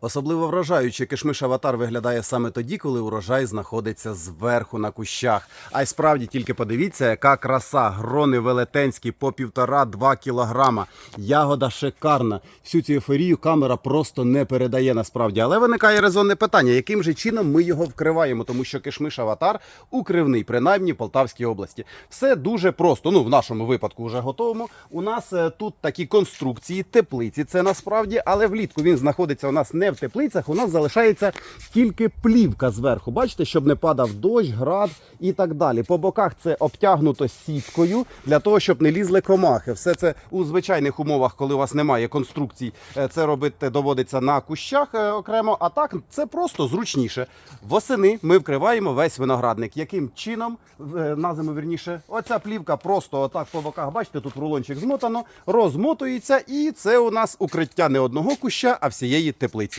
Особливо вражаюче кишмиш аватар виглядає саме тоді, коли урожай знаходиться зверху на кущах. А й справді тільки подивіться, яка краса. Грони велетенські по півтора-два кілограма. Ягода шикарна. Всю цю еферію камера просто не передає насправді. Але виникає резонне питання, яким же чином ми його вкриваємо, тому що кишмиш аватар укривний, принаймні в Полтавській області. Все дуже просто. Ну, в нашому випадку вже готовому. У нас е, тут такі конструкції, теплиці. Це насправді, але влітку він знаходиться у нас не в теплицях. У нас залишається тільки плівка зверху. Бачите, щоб не падав дощ, град і так далі. По боках це обтягнуто сіткою для того, щоб не лізли комахи. Все це у звичайних умовах, коли у вас немає конструкцій, е, це робити доводиться на кущах е, окремо. А так це просто зручніше. Восени ми вкриваємо весь виноградник. Яким чином Е, на зиму вірніше? Оця плівка просто отак по боках. Бачите, тут рулончик змотано, розмотується, і це у нас укриття не одного куща, а всієї теплиці.